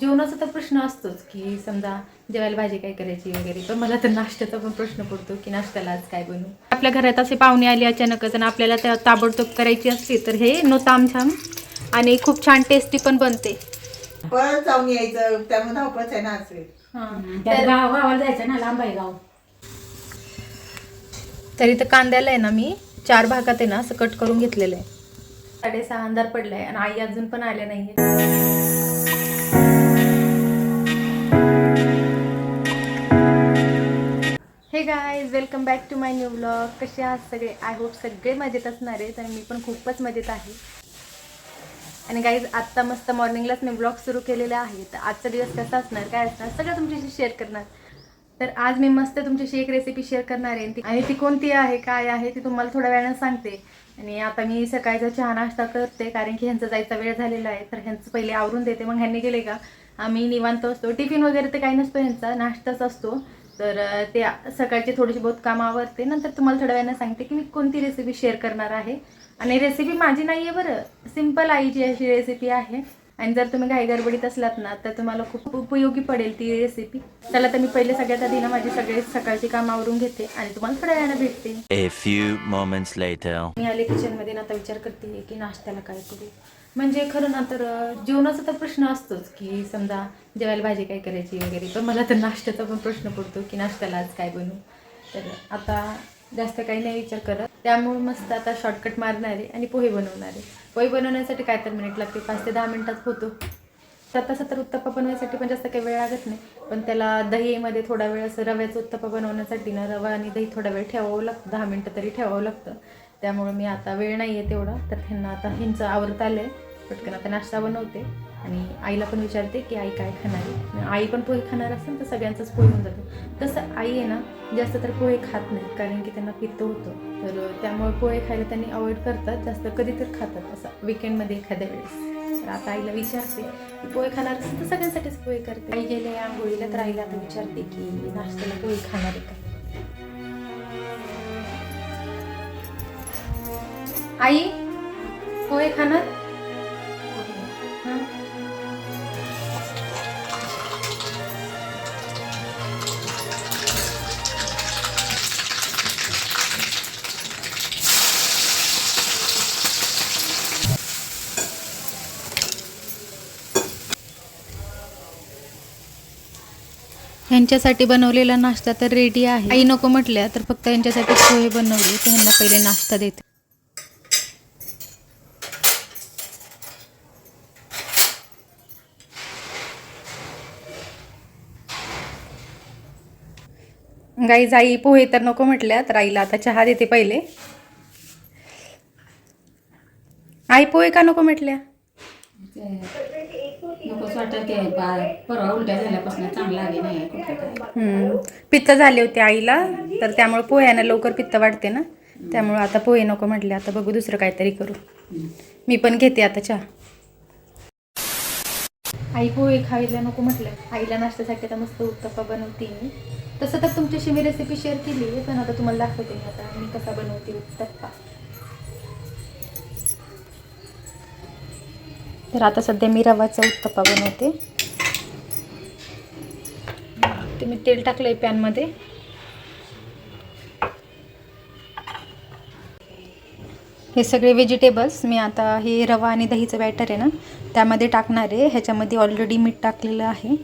जेवणाचा तर प्रश्न असतोच की समजा जेवायला भाजी काय करायची वगैरे. पण मला तर नाश्त्याचा पण प्रश्न पडतो की नाश्त्याला आज काय बनवू? आपल्या घरात असे पाहुणे आले अचानकच आणि आपल्याला त्या ताबडतोब करायची असली तर हे नो तामछाम आणि खूप छान टेस्टी पण बनते. परत जाऊन यायचं त्यामुळे धावपळच आहे ना असेल त्या गाव गावाला जायचं ना लांब आहे गाव. तरी तर कांद्याला आहे ना मी चार भागात आहे ना असं कट करून घेतलेलं आहे. साडेसहा अंधार पडलाय आणि आई अजून पण आल्या नाहीये हे guys welcome back to my new blog कसे आहात सगळे? आय होप सगळे मजेत असणार आहे तर मी पण खूपच मजेत आहे. आणि गाईज आत्ता मस्त मॉर्निंगलाच मी ब्लॉग सुरू केलेला आहे. तर आजचा दिवस कसा असणार काय असणार सगळं तुमच्याशी शेअर करणार. तर आज मी मस्त तुमच्याशी एक रेसिपी शेअर करणार आहे. आणि ती कोणती आहे काय आहे ती तुम्हाला थोड्या वेळानं सांगते. आणि आता मी सकाळचा चहा नाश्ता करते कारण की ह्यांचा जायचा वेळ झालेला आहे. तर ह्यांचं पहिले आवरून देते. मग ह्यांनी गेले का? आम्ही निवांत असतो. टिफिन वगैरे तर काही नसतो ह्यांचा. नाश्ताच असतो. तर ते सकाळचे थोडीशी बहुत काम आवरते. नंतर तुम्हाला थोड्या वेळानं सांगते की मी कोणती रेसिपी शेअर करणार आहे. आणि रेसिपी माझी नाही आहे बरं सिंपल आईची अशी रेसिपी आहे. आणि जर तुम्ही घाई गडबडीत असलात ना तर तुम्हाला खूप उपयोगी पडेल ती रेसिपी चला तर मी पहिले सगळ्यात आधी ना माझी सगळे सकाळची काम आवरून घेते आणि तुम्हाला थोड्या वेळानं भेटते. A few moments later. मी आले किचनमध्ये ना आता विचार करते की नाश्त्याला काय करू. म्हणजे खरं ना तर जेवणाचा तर प्रश्न असतोच की समजा जेवायला भाजी काय करायची वगैरे पण मला तर नाश्त्याचा पण प्रश्न पडतो की नाश्त्याला आज काय बनवू? तर आता जास्त काही नाही विचार करत. त्यामुळे मस्त आता शॉर्टकट मारणार आहे आणि पोहे बनवणारे. पोहे बनवण्यासाठी काय तर मिनिट लागते पाच ते दहा मिनिटात होतो. तर तसं तर उत्तप्पा बनवायसाठी पण जास्त काही वेळ लागत नाही. पण त्याला दहीमध्ये थोडा वेळ असं रव्याचं उत्तप्पा बनवण्यासाठी ना रवा आणि दही थोडा वेळ ठेवावं लागतं. दहा मिनटं तरी ठेवावं लागतं. त्यामुळे मी आता वेळ नाही आहे तेवढा. तर ह्यांना आता ह्यांचं आवरत आलं आहे पटकन आता नाश्ता बनवते आणि आईला पण विचारते की आई काय खाणार आहे. आई पण पोहे खाणार असेल तर सगळ्यांचाच पोहे होऊन जातो. तसं आई आहे ना जास्त तर पोहे खात नाही कारण की त्यांना पित्त होतं. तर त्यामुळे पोहे खायला त्यांनी अवॉइड करतात जास्त कधी तर खातात असं विकेंडमध्ये एखाद्या वेळेस. तर आता आईला विचारते की पोहे खाणार असेल तर सगळ्यांसाठीच पोहे करते. आई गेले आंघोळीला तर आईला आता विचारते की नाश्त्याला पोहे खाणार आहे का? आई पोहे खाणार? ह्यांच्यासाठी बनवलेला नाश्ता तर रेडी आहे. आई नको म्हटल्या तर फक्त यांच्यासाठी पोहे बनवले. तर ह्यांना पहिले नाश्ता देते. गाई जाई पोहे तर नको म्हटल्या तर आईला आता चहा देते पहिले. आई पोहे का नको म्हटल्या? नकोच वाटत ते पा- परवा उलट्या झाल्यापासून चांगला लागे नाही कुठलं काय हम्म. पित्त झाले होते आईला तर त्यामुळे पोह्यानं लवकर पित्त वाढते ना. त्यामुळे आता पोहे नको म्हटले आता बघू दुसरं काहीतरी करू. मी पण घेते आता चहा. आई पोहे खायला नको म्हटलं. आईला नाश्त्यासाठी आता मस्त उत्तप्पा बनवते मी. तसं तर तुमच्याशी मी रेसिपी शेअर केली आहे पण आता तुम्हाला दाखवते मी आता मी कसा बनवते उत्तप्पा. तर आता सध्या मी रवाचा उत्तप्पा बनवते. ते मी तेल टाकलं आहे पॅनमध्ये हे सगळे व्हेजिटेबल्स मी आता हे रवा आणि दहीचं बॅटर आहे ना त्यामध्ये टाकणार आहे. ह्याच्यामध्ये ऑलरेडी मीठ टाकलेलं आहे.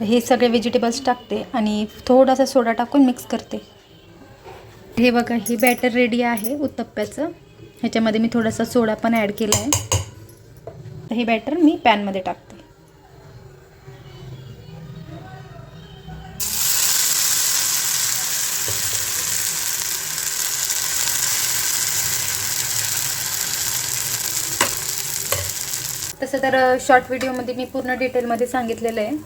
तर हे सगळे व्हेजिटेबल्स टाकते आणि थोडासा सोडा टाकून मिक्स करते. हे बघा हे बॅटर रेडी आहे उत्तप्प्याचं. ह्याच्यामध्ये मी थोडासा सोडा पण ॲड केला आहे हे बॅटर मी पॅनमध्ये टाकते. तसं तर शॉर्ट व्हिडिओमध्ये मी पूर्ण डिटेलमध्ये सांगितलेलं आहे.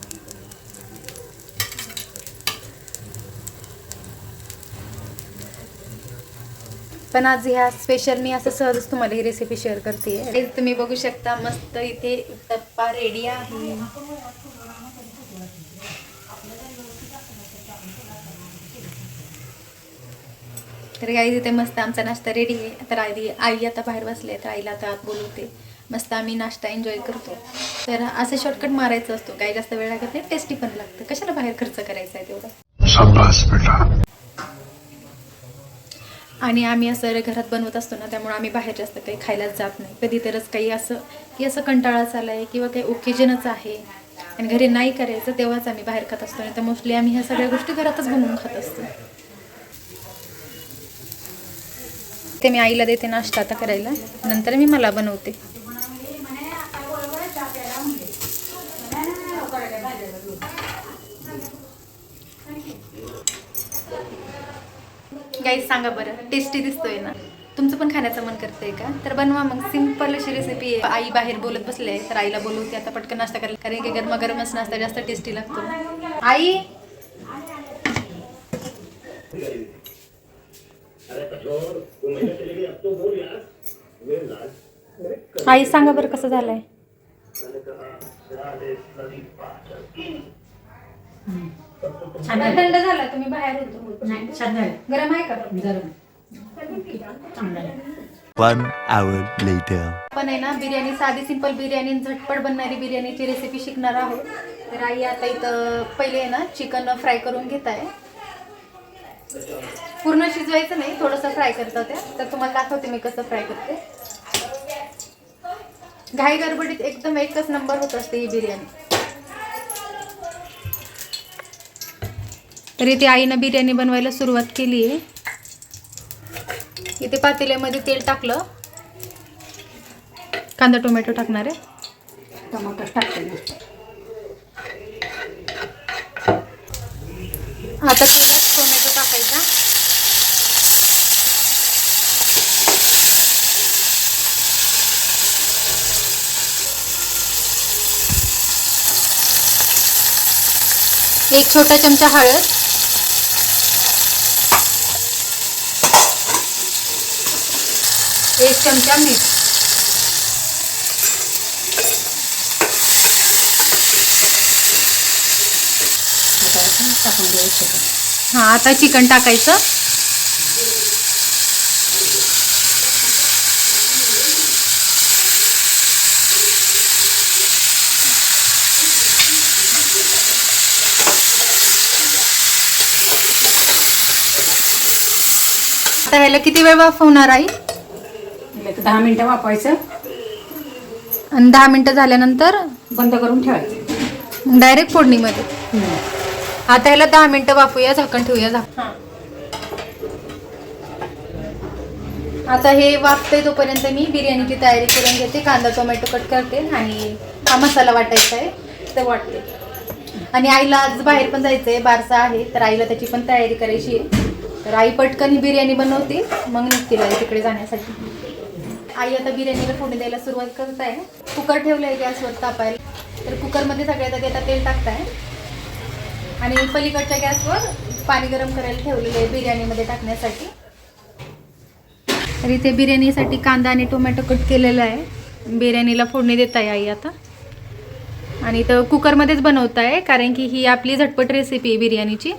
पण आज ह्या स्पेशल मी असं सहजच तुम्हाला ही रेसिपी शेअर करते तुम्ही बघू शकता मस्त इथे टप्पा रेडी आहे. तर आई तिथे मस्त आमचा नाश्ता रेडी आहे. तर आई आई आता बाहेर बसले तर आईला आता आत बोलवते. मस्त आम्ही नाश्ता एन्जॉय करतो. तर असं शॉर्टकट मारायचं असतो. काही जास्त वेळ लागत नाही टेस्टी पण लागतं. कशाला बाहेर खर्च करायचा आहे तेवढा? आणि आम्ही असं घरात बनवत असतो ना त्यामुळे आम्ही बाहेर जास्त काही खायलाच जात नाही. कधी तरच काही असं की असं कंटाळाच आला आहे किंवा काही ओकेजनच आहे. आणि घरी नाही करायचं तेव्हाच आम्ही बाहेर खात असतो. आणि तर मोस्टली आम्ही ह्या सगळ्या गोष्टी घरातच बनवून खात असतो. ते मी आईला देते नाश्ता आता करायला. नंतर मी मला बनवते. गाईस सांगा बरं टेस्टी दिसतोय ना? तुमचं पण खाण्याचं मन करतंय का? तर बनवा मग सिंपल अशी रेसिपी आहे आई बाहेर बोलत बसले तर आईला बोलवते आता पटकन नाश्ता करायला कारण की गरमागरमच नाश्ता जास्त टेस्टी लागतो. आई? आई सांगा बरं कसं झालंय? थंड झाला तुम्ही बाहेर होतो नाही छान झालं. गरम आहे का गरम. चांगलं झालं One hour later. पण आहे ना बिर्याणी साधी सिंपल बिर्याणी आणि झटपट बनणारी बिर्याणीची रेसिपी शिकणार आहोत. तर आई आता इथं पहिले आहे ना चिकन फ्राय करून घेत आहे. पूर्ण शिजवायचं नाही थोडंसं फ्राय करतात त्या तर तुम्हाला दाखवते मी कसं फ्राय करते. घाई गडबडीत एकदम एकच नंबर होत असते ही बिर्याणी. तर इथे आईनं बिर्याणी बनवायला सुरुवात केली आहे. इथे पातेल्यामध्ये तेल टाकलं. कांदा टोमॅटो टाकणार आहे. टमाटर टाकते आता तेलात टोमॅटो टाकायचा. एक छोटा चमचा हळद. एक चमचा मीठ. हा आता चिकन टाकायचं. आता ह्याला किती वेळ वाफवणार आहे एक दहा मिनटं वापरायचं आणि दहा मिनटं झाल्यानंतर बंद करून ठेवायचं. डायरेक्ट फोडणीमध्ये. आता ह्याला दहा मिनिटं वाफूया झाकण ठेवूया झाकण. आता हे वाफते तोपर्यंत मी बिर्याणीची तयारी करून घेते कांदा टोमॅटो कट करते आणि हा मसाला वाटायचा आहे ते वाटते. आणि आईला आज बाहेर पण जायचं आहे बारसा आहे तर आईला त्याची पण तयारी करायची आहे. तर आई पटकन ही बिर्याणी बनवते मग निघतील आई तिकडे जाण्यासाठी. आई आता बिर्याणीला फोडणी द्यायला सुरुवात करत आहे. कुकर ठेवलं आहे गॅसवर तापायला. तर कुकरमध्ये सगळ्यात आधी आता तेल टाकताय. आणि पलीकडच्या गॅसवर पाणी गरम करायला ठेवलेलं आहे बिर्याणीमध्ये टाकण्यासाठी. तर इथे बिर्याणीसाठी कांदा आणि टोमॅटो कट केलेला आहे. बिर्याणीला फोडणी देत आहे आई आता. आणि इथं कुकरमध्येच बनवत आहे कारण की ही आपली झटपट रेसिपी आहे बिर्याणीची.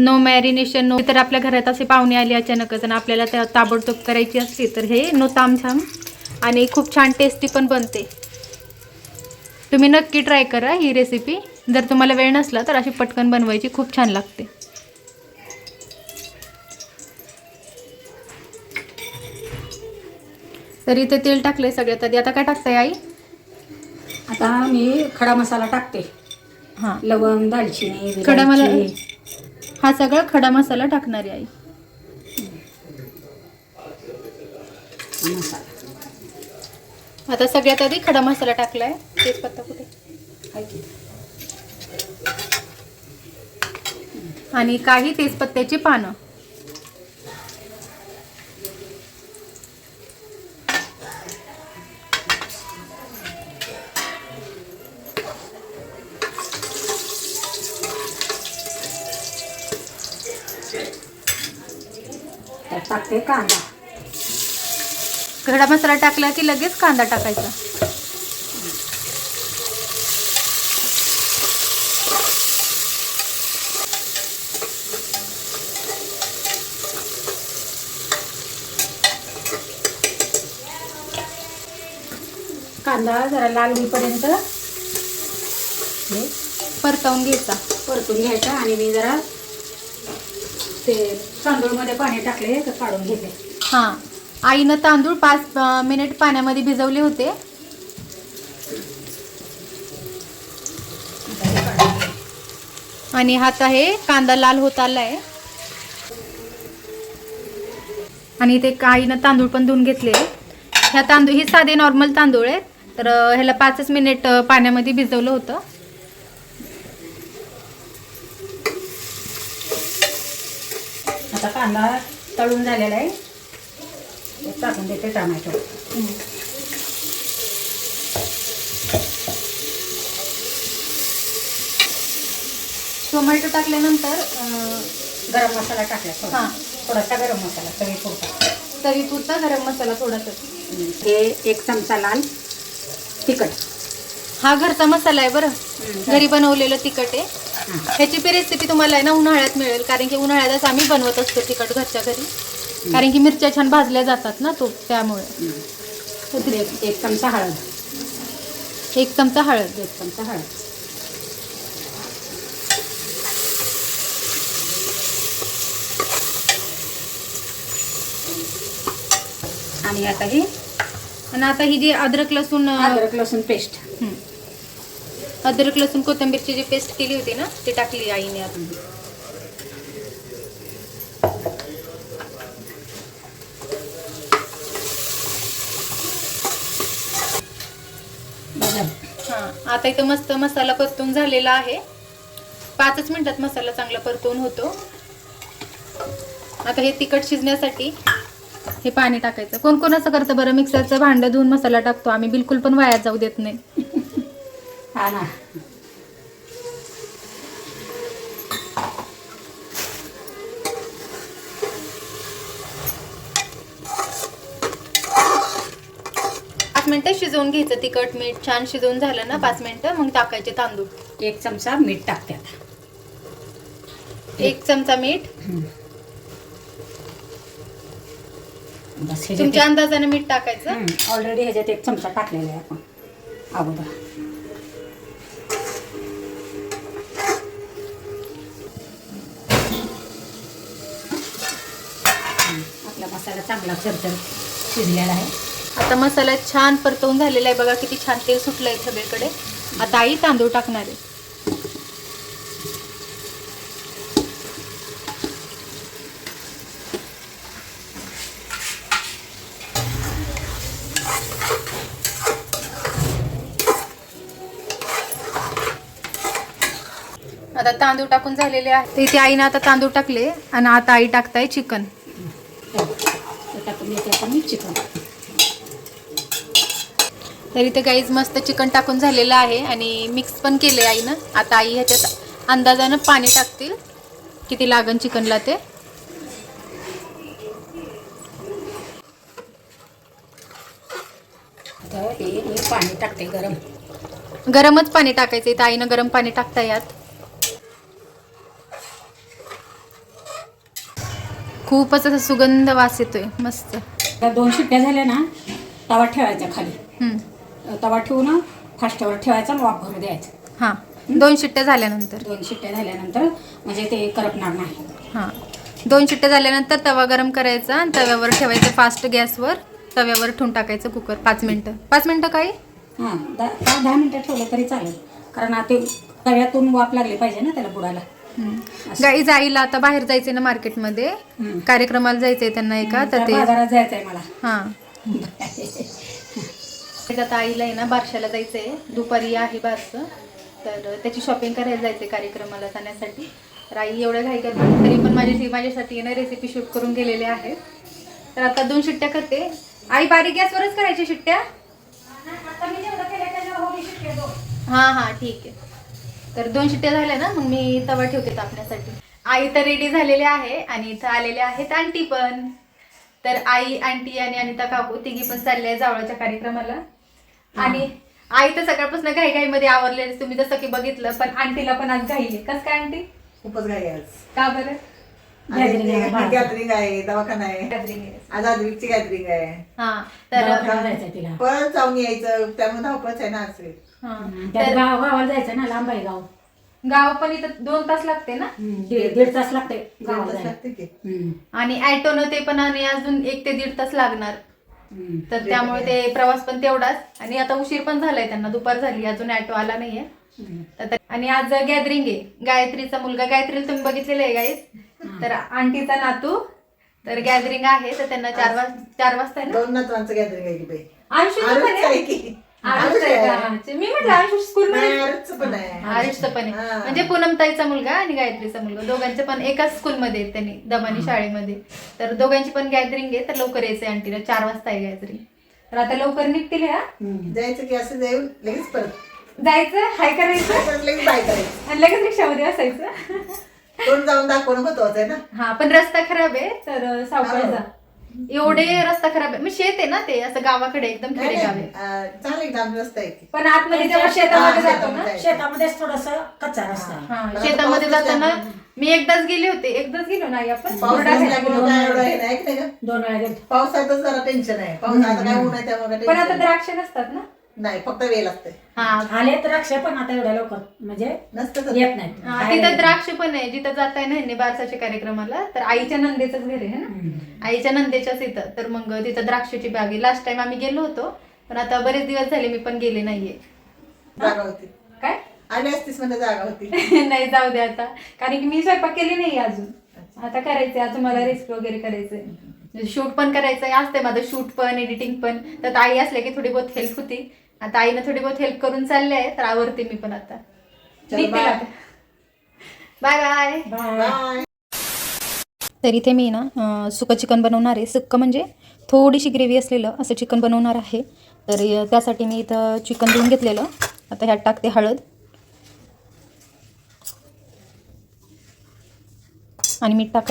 नो मॅरिनेशन नो तर आपल्या घरात असे पाहुणे आले अचानकच आणि आपल्याला त्या ताबडतोब करायची असली तर हे नो तामझाम आणि खूप छान टेस्टी पण बनते. तुम्ही नक्की ट्राय करा ही रेसिपी जर तुम्हाला वेळ नसला तर अशी पटकन बनवायची खूप छान लागते. तर इथे तेल टाकलंय सगळ्यात आधी. आता काय टाकताय आई? आता मी खडा मसाला टाकते. हां. लवंग दालचिनी खडा मला. हा सगळा खडा मसाला टाकणारी आहे आई. आता सगळ्यात आधी खडा मसाला टाकलाय. तेजपत्ता कुठे? आणि काही तेजपत्त्याची पानं. टाकते कांदा. खडा मसाला टाकला की लगेच कांदा टाकायचा. कांदा जरा लाल होईपर्यंत परतवून घ्यायचा. परतून घ्यायचा आणि मी जरा ते तांदूळमध्ये पाणी टाकले तर काढून घेते. हां. आईनं तांदूळ पाच मिनिट पाण्यामध्ये भिजवले होते. आणि हात आहे कांदा लाल होत आलाय. आणि इथे आईनं तांदूळ पण धुवून घेतले. ह्या तांदूळ ही साधे नॉर्मल तांदूळ आहेत. तर ह्याला पाचच मिनिट पाण्यामध्ये भिजवलं होतं आता कांदा तळून झालेला आहे. टाकून देते टोमॅटो. टोमॅटो टाकल्यानंतर गरम मसाला टाकला थोडा. हां. थोडासा गरम मसाला तरी पुरता. चवीपुरता गरम मसाला थोडासा. हे एक चमचा लाल तिखट. हा घरचा मसाला आहे बरं. घरी बनवलेलं तिखट आहे. ह्याची पण रेसिपी तुम्हाला आहे ना उन्हाळ्यात मिळेल कारण की उन्हाळ्यातच आम्ही बनवत असतो तिखट घरच्या घरी. कारण की मिरच्या छान भाजल्या जातात ना तो त्यामुळे. एक एक चमचा हळद. एक चमचा हळद. एक चमचा हळद. आणि आता ही आणि आता ही जी अद्रक लसूण अद्रक लसूण पेस्ट. हं. अद्रक लसूण कोथिंबीरची जी पेस्ट केली होती ना ती टाकली आईने आता हां आता इथं मस्त मसाला परतून झालेला आहे. पाचच मिनिटात मसाला चांगला परतून होतो. आता हे तिखट शिजण्यासाठी हे पाणी टाकायचं. कोण कोण असं करतं बरं? मिक्सरचं भांडं धुवून मसाला टाकतो. आम्ही बिलकुल पण वाया जाऊ देत नाही. हा ना पाच मिनिटं शिजवून घ्यायचं तिखट मीठ छान शिजवून झालं ना पाच मिनिटं मग टाकायचे तांदूळ. एक चमचा मीठ टाकते आता. एक चमचा मीठ. बस तुमच्या अंदाजाने मीठ टाकायचं? ऑलरेडी ह्याच्यात एक चमचा टाकलेला आहे आपण. अगोदर. आपला मसाला चांगला चरचर शिजलेला आहे. आता मसाला छान परतवून झालेला आहे. बघा किती छान तेल सुटलंय सगळीकडे आता आई तांदूळ टाकणार आहे. आता तांदूळ टाकून झालेले आहे. इथे आईने आता तांदूळ टाकले आणि आता आई टाकताय चिकन. ते टाकून देते आता मी चिकन तर इथे गाईज मस्त चिकन टाकून झालेलं आहे आणि मिक्स पण केले आईनं. आता आई ह्याच्यात अंदाजानं पाणी टाकतील. किती लागन चिकनला ते? हे मी पाणी टाकते गरम. गरमच पाणी टाकायचं इथं आईनं गरम पाणी टाकता यात. खूपच असा सुगंध वास येतोय मस्त. दोन शिट्ट्या झाल्या ना तवा ठेवायचा खाली. हम्म. तवा ठेवून फास्टावर ठेवायचा आणि वाफ भरू द्यायचं. हां. दोन शिट्ट्या झाल्यानंतर. दोन शिट्ट्या झाल्यानंतर म्हणजे ते करपणार नाही. हां. दोन शिट्ट्या झाल्यानंतर तवा गरम करायचा आणि तव्यावर ठेवायचं फास्ट गॅसवर. तव्यावर ठेवून टाकायचं कुकर पाच मिनटं. पाच मिनटं काही? हां दहा दहा मिनटं ठेवलं तरी चालेल. कारण आता तव्यातून वाफ लागली पाहिजे ना त्याला बुडाला गाई जाईला आता बाहेर जायचंय ना मार्केटमध्ये. कार्यक्रमाला जायचंय त्यांना एका तर ते बाजारात जायचं आहे मला. हा. आता आईला आहे ना बारशाला जायचंय. दुपारी आहे बारसं. तर त्याची शॉपिंग करायला जायचंय कार्यक्रमाला जाण्यासाठी. तर आई एवढ्या घाई करतात तरी पण माझ्याशी माझ्यासाठी ना रेसिपी शूट करून गेलेले आहेत. तर आता दोन शिट्ट्या करते. आई बारीक गॅसवरच करायच्या शिट्ट्या? हां हां ठीक आहे. तर दोन शिट्ट्या झाल्या ना मग मी तवा ठेवते तापण्यासाठी. आई तर रेडी झालेले आहे आणि इथं आलेले आहेत आंटी पण. तर आई आंटी आणि अनिता काकू तिघी पण चालले आहे जावळाच्या कार्यक्रमाला. आणि आई तर सकाळपासून घाई घाईमध्ये आवरले तुम्ही जसं की बघितलं पण आंटीला पण आज घाई कसं काय आंटी? खूपच घाई आहे आज. का बरं. गॅदरिंग आहे दवाखाना आहे. गॅदरिंग आहे. आज आदवीची गॅदरिंग आहे. हा तर परत जाऊन यायचं. त्यामुळे धावपळच आहे ना आज. हा. त्या तर गाव गावाला जायचं ना लांब आहे गाव. गाव पण इथं दोन तास लागते ना? दीड दीड तास लागते. गावाला जायला. हम्म. आणि ॲटोनं ते पण आणि अजून एक ते दीड तास लागणार. हम्म. तर त्यामुळे ते प्रवास पण तेवढाच. आणि आता उशीर पण झालाय त्यांना दुपार झाली अजून ॲटो आला नाहीये. हम्म. तर- आणि आज गॅदरिंग आहे. गायत्रीचा मुलगा गायत्रीला तुम्ही बघितलेलं आहे गाईस तर आंटीचा नातू तर गॅदरिंग आहे तर त्यांना चार वाज चार वाजता आहे ना? दोन नातवांचं गॅदरिंग आहे की बाई? आयुष्य आहे की? आयुष आहे का? मी म्हटलं आयुष स्कूल नाही, मध्ये आरुषचं पण आहे. आयुषचं पण आहे. हा. म्हणजे पूनमताईचा मुलगा आणि गायत्रीचा मुलगा. दोघांचे पण एकाच स्कूलमध्ये आहेत त्यांनी दमानी शाळेमध्ये. तर दोघांची पण गॅदरिंग आहे तर लवकर यायचंय आंटीला. चार वाजता आहे गॅदरिंग तर आता लवकर निघतील ह्या. जायचं की असं जाऊन लगेच परत. जायचं? हाय करायचं? परत लगेच बाय करायचं. आणि लगेच रिक्षामध्ये बसायचं? कोण जाऊन दाखवणं महत्वाचं आहे ना. हा पण रस्ता खराब आहे तर सावकाश हो. जा. एवढे रस्ता खराब आहे. मग शेत आहे ना ते असं गावाकडे एकदम नाही, खेडेगाव नाही, आहे अं, चांगलं एक डांब रस्ता आहे पण आतमध्ये जेव्हा शेतामध्ये हा, जातो ना शेतामध्ये. शेतामध्येच थोडस कच्चा रस्ता आहे. हा शेतामध्ये जाताना मी एकदाच गेले होते. एकदाच गेलो नाही आपण. पाऊस थोडा नसल्यामुळे काय एवढं हे नाही की? दोन वेळा गेलो. पावसातच जरा टेन्शन आहे. पाऊस आता काय ऊन आहे त्यामुळे काय पण आता द्राक्ष नसतात ना? नाही फक्त वेळ लागते हा. आले द्राक्ष पण आता एवढ्या लवकर म्हणजे नसतं येत तर. नाहीत. हा, तिथं द्राक्ष पण आहे जिथं जाताय ना ह्यांनी बारसाच्या कार्यक्रमाला तर आईच्या नंदेचंच घर आहे ना. आईच्या नंदेच्याच इथं. तर मग तिथं द्राक्षाची बाग आहे. लास्ट टाइम आम्ही गेलो होतो पण आता बरेच दिवस झाले मी पण गेले नाहीये. जागा होती. काय? आली असतीस म्हणजे जागा होती. नाही जाऊ दे आता. कारण की मी स्वयंपाक केली नाही अजून. आता करायचंय अजून मला रेसिपी वगैरे करायचंय. शूट पण करायचंय असते माझं शूट पण एडिटिंग पण. त्यात आई असल्या की थोडी बहुत हेल्प होती. आता आईनं थोडी बहुत हेल्प करून चालले आहे तर आवडते मी पण आता. बाय बाय तर इथे मी ना सुकं चिकन बनवणार आहे. सुक्कं म्हणजे थोडीशी ग्रेव्ही असलेलं असं चिकन बनवणार आहे. तर त्यासाठी मी इथं चिकन धुवून घेतलेलं. आता ह्यात टाकते हळद. आणि मीठ टाक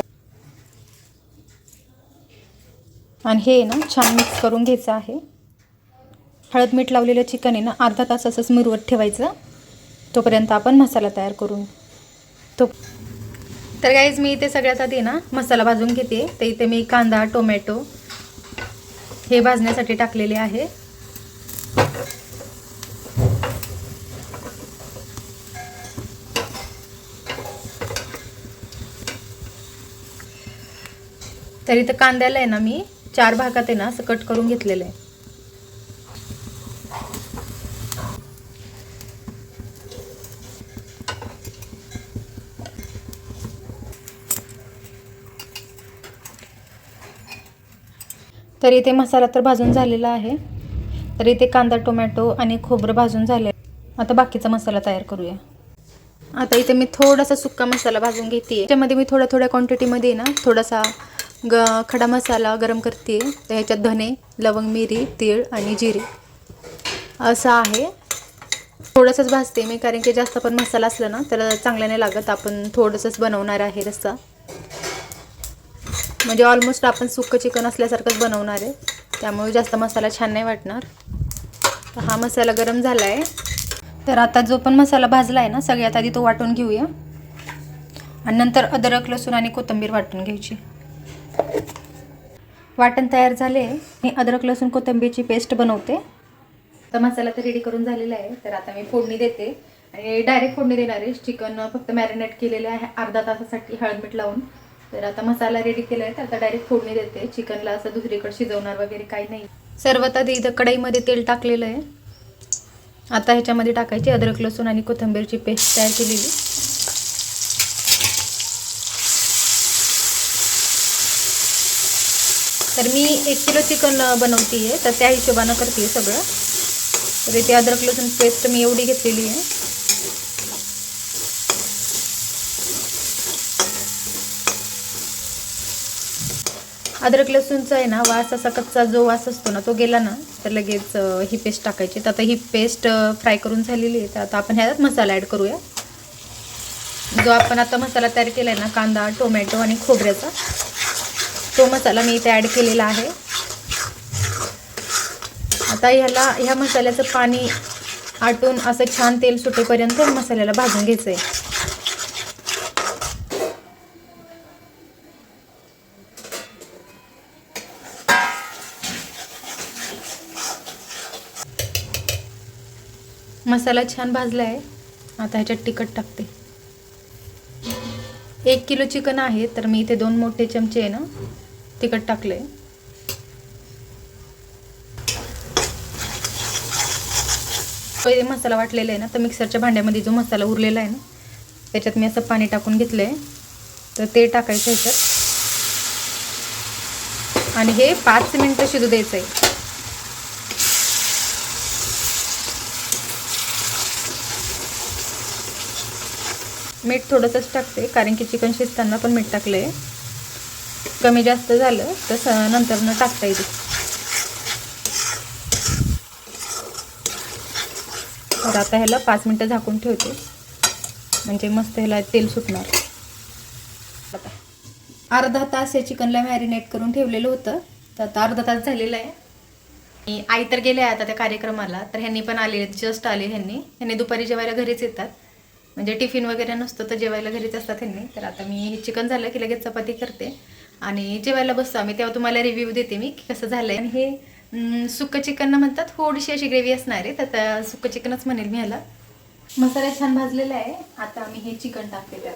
आणि हे ना छान मिक्स करून घ्यायचं आहे. हळद मीठ लावलेलं चिकन आहे ना अर्धा तास असंच मिरवत ठेवायचं. तोपर्यंत आपण मसाला तयार करून. तो तर गाईज मी इथे सगळ्यात आधी ना मसाला भाजून घेते. तर इथे मी कांदा टोमॅटो हे भाजण्यासाठी टाकलेले आहे. तर इथं कांद्याला आहे ना मी चार भागात आहे ना असं कट करून घेतलेलं आहे. तर इथे मसाला तर भाजून झालेला आहे. तर इथे कांदा टोमॅटो आणि खोबरं भाजून झालं. आता बाकीचा मसाला तयार करूया. आता इथे मी थोडासा सुक्का मसाला भाजून घेते त्याच्यामध्ये मी थोड्या थोड्या क्वांटिटीमध्ये ना थोडासा ग खडा मसाला गरम करते तर ह्याच्यात धने लवंग मिरी तीळ आणि जिरे. असं आहे. थोडंसंच भाजते मी कारण की जास्त पण मसाला असला ना तर चांगलं नाही लागत. आपण थोडंसंच बनवणार आहे रस्सा. म्हणजे ऑलमोस्ट आपण सुक्कं चिकन असल्यासारखंच बनवणार आहे. त्यामुळे जास्त मसाला छान नाही वाटणार. तर हा मसाला गरम झाला आहे तर आता जो पण मसाला भाजला आहे ना सगळ्यात आधी तो वाटून घेऊया. आणि नंतर अद्रक लसूण आणि कोथिंबीर वाटून घ्यायची. वाटण तयार झाले. मी अद्रक लसूण कोथिंबीरची पेस्ट बनवते. तर मसाला तर रेडी करून झालेला आहे. तर आता मी फोडणी देते. आणि डायरेक्ट फोडणी देणार आहे. चिकन फक्त मॅरिनेट केलेलं आहे अर्धा तासासाठी हळद मीठ लावून. तर आता मसाला रेडी केला आहे तर आता डायरेक्ट फोडणी देते. चिकनला असं दुसरीकडे शिजवणार वगैरे काही नाही. सर्वात आधी इथं कढईमध्ये तेल टाकलेलं आहे. आता ह्याच्यामध्ये टाकायची अद्रक लसूण आणि कोथिंबीरची पेस्ट तयार केलेली. तर मी एक किलो चिकन बनवते आहे तर त्या हिशोबानं करते सगळं. तर इथे अद्रक लसूण पेस्ट मी एवढी घेतलेली आहे. अद्रक लसूणचा आहे ना वास असा कच्चा जो वास असतो ना तो गेला ना तर लगेच ही पेस्ट टाकायची. तर आता ही पेस्ट फ्राय करून झालेली आहे. तर आता आपण ह्यात मसाला ॲड करूया. जो आपण आता मसाला तयार केला आहे ना कांदा टोमॅटो आणि खोबऱ्याचा तो मसाला मी इथे ॲड केलेला आहे. आता ह्याला ह्या मसाल्याचं पाणी आटून असं छान तेल सुटेपर्यंत मसाल्याला भाजून घ्यायचं आहे मसाला छान भाजला आहे आता ह्याच्यात तिखट टाकते. एक किलो चिकन आहे तर मी इथे दोन मोठे चमचे आहे ना तिखट टाकले पहिले मसाला वाटलेला आहे ना तर मिक्सरच्या भांड्यामध्ये जो मसाला उरलेला आहे ना त्याच्यात मी असं पाणी टाकून घेतलं आहे तर ते टाकायचं ह्याच्यात. आणि हे पाच मिनटं शिजू द्यायचं आहे मीठ थोडंसंच टाकते कारण की चिकन शिजताना पण मीठ टाकलं आहे कमी जास्त झालं तर स नंतर न टाकता येते तर आता ह्याला पाच मिनटं झाकून ठेवते. म्हणजे मस्त ह्याला तेल सुटणार. आता अर्धा तास या चिकनला मॅरिनेट करून ठेवलेलं होतं. तर आता अर्धा तास झालेला आहे. आणि आई तर गेले आता त्या कार्यक्रमाला तर ह्यांनी पण आले जस्ट आले ह्यांनी. ह्यांनी दुपारी जेवायला घरीच येतात. म्हणजे टिफिन वगैरे नसतो तर जेवायला घरीच असतात त्यांनी. तर आता मी हे चिकन झालं की लगेच चपाती करते. आणि जेवायला बसतो आम्ही तेव्हा तुम्हाला रिव्ह्यू देते मी की कसं झालं आहे आणि हे सुक्कं चिकन म्हणतात थोडीशी अशी ग्रेव्ही असणार आहे. तर आता सुक्कं चिकनच म्हणेल मी ह्याला मसाला छान भाजलेला आहे. आता आम्ही हे चिकन टाकते त्यात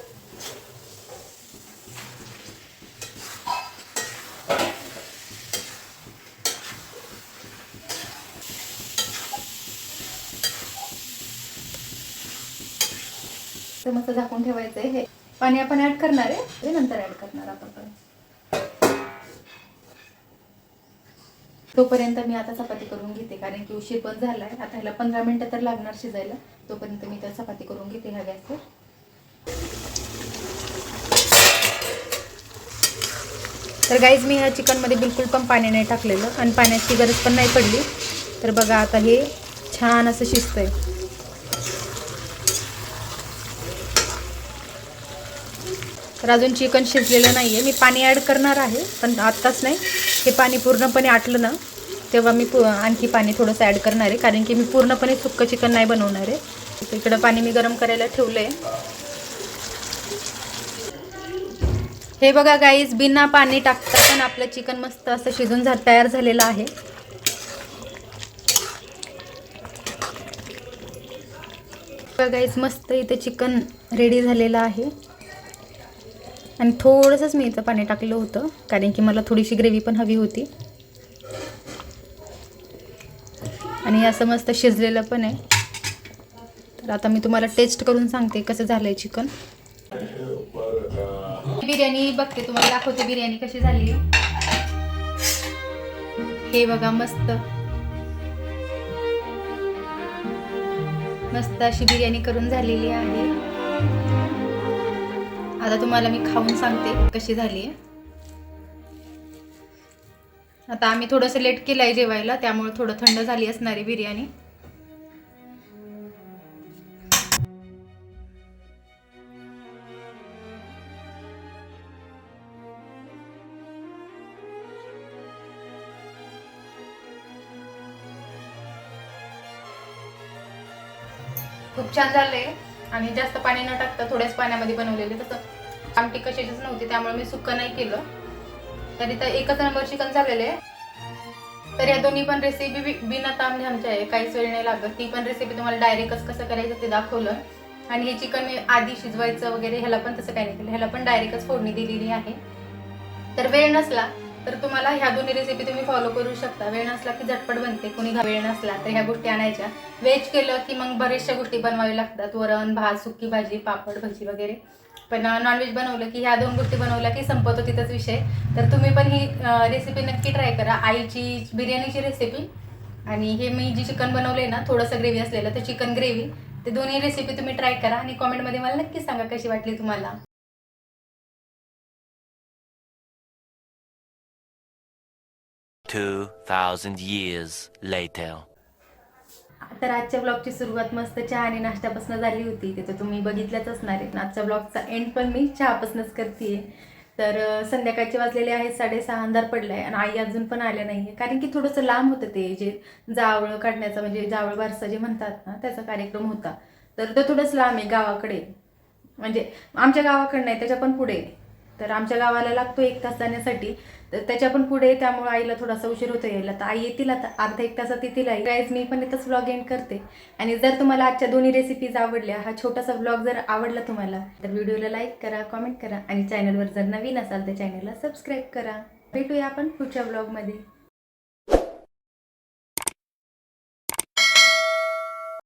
तर मस्त झाकून ठेवायचं आहे हे. पाणी आपण ऍड करणार आहे. ते नंतर ऍड करणार आपण पण. तोपर्यंत मी आता चपाती करून घेते कारण की उशीर पण झाला आहे आता ह्याला पंधरा मिनिटं तर लागणार शिजायला. तोपर्यंत मी तर चपाती करून घेते ह्या गॅसवर. तर गाईज मी ह्या चिकनमध्ये बिलकुल पण पाणी नाही टाकलेलं. आणि पाण्याची गरज पण नाही पडली. तर बघा आता हे छान असं शिजतंय. तर अजून चिकन शिजलेलं नाही आहे मी पाणी ॲड करणार आहे पण आत्ताच नाही. हे पाणी पूर्णपणे आटलं ना तेव्हा मी पु आणखी पाणी थोडंसं ॲड करणार आहे कारण की मी पूर्णपणे सुक्कं चिकन नाही बनवणार आहे. इकडं पाणी मी गरम करायला ठेवलं आहे हे बघा गाईज बिना पाणी टाकता पण आपलं चिकन मस्त असं शिजून झा तयार झालेलं आहे. बघा गाईज मस्त इथे चिकन रेडी झालेलं आहे. आणि थोडंसंच मी इथं पाणी टाकलं होतं कारण की मला थोडीशी ग्रेव्ही पण हवी होती. आणि असं मस्त शिजलेलं पण आहे. तर आता मी तुम्हाला टेस्ट करून सांगते कसं झालं आहे चिकन बिर्याणी बघते तुम्हाला दाखवते बिर्याणी कशी झाली. हे बघा मस्त. मस्त अशी बिर्याणी करून झालेली आहे. आता तुम्हाला मी खाऊन सांगते कशी झाली आहे. आता आम्ही थोडंसं लेट केलं आहे जेवायला त्यामुळे थोडं थंड झाली असणारी बिर्याणी. खूप छान झालंय. आणि जास्त पाणी न टाकता थोड्याच पाण्यामध्ये बनवलेले तसं आमटी कशाचीच नव्हती त्यामुळे मी सुक्क नाही केलं. तरी तर एकच नंबर चिकन झालेलं. आहे तर या दोन्ही पण रेसिपी बिना तामझामच्या आहे काहीच वेळ नाही लागत. ती पण रेसिपी तुम्हाला डायरेक्टच कसं करायचं ते दाखवलं. आणि हे चिकन मी आधी शिजवायचं वगैरे ह्याला पण तसं काही नाही केलं. ह्याला पण डायरेक्टच फोडणी दिलेली आहे. तर वेळ नसला तर तुम्हाला ह्या दोन्ही रेसिपी तुम्ही फॉलो करू शकता. वेळ नसला की झटपट बनते. कोणी वेळ नसला तर ह्या गोष्टी आणायच्या. व्हेज केलं की मग बऱ्याचशा गोष्टी बनवाव्या लागतात. वरण भात सुकी भाजी पापड भजी वगैरे. पण नॉनव्हेज बनवलं की ह्या दोन गोष्टी बनवल्या की संपतो तिथंच विषय. तर तुम्ही पण ही रेसिपी नक्की ट्राय करा. आईची बिर्याणीची रेसिपी आणि हे मी जी चिकन बनवलंय ना थोडंसं ग्रेव्ही असलेलं तर चिकन ग्रेव्ही ते दोन्ही रेसिपी तुम्ही ट्राय करा आणि कॉमेंटमध्ये मला नक्की सांगा कशी वाटली तुम्हाला. Two thousand years later. तर आजच्या ब्लॉगची सुरुवात मस्त चहा आणि नाश्त्यापासून झाली होती ते तर तुम्ही बघितलंच असणार आहे. आजच्या ब्लॉगचा एंड पण मी चहापासूनच करते तर संध्याकाळचे वाजलेले आहेत साडेसहा अंधार पडलाय आणि आई अजून पण आल्या नाही आहे कारण की थोडंसं लांब होतं ते जे जावळ काढण्याचा म्हणजे जावळ बारसा जे म्हणतात ना त्याचा कार्यक्रम होता. तर तो थोडंच लांब आहे गावाकडे. म्हणजे आमच्या गावाकडे नाही त्याच्या पण पुढे तर आमच्या गावाला लागतो एक तास जाण्यासाठी तर त्याच्या पण पुढे त्यामुळे आईला थोडासा उशीर होतो यायला. तर आई येतील आता अर्धा एक तासात येतील आई. गाईज मी पण इथंच व्लॉग एंड करते. आणि जर तुम्हाला आजच्या दोन्ही रेसिपीज आवडल्या हा छोटासा व्लॉग जर आवडला तुम्हाला तर व्हिडिओला लाईक करा कमेंट करा. आणि चॅनलवर जर नवीन असाल तर चॅनलला सबस्क्राईब करा. भेटूया आपण पुढच्या व्लॉगमध्ये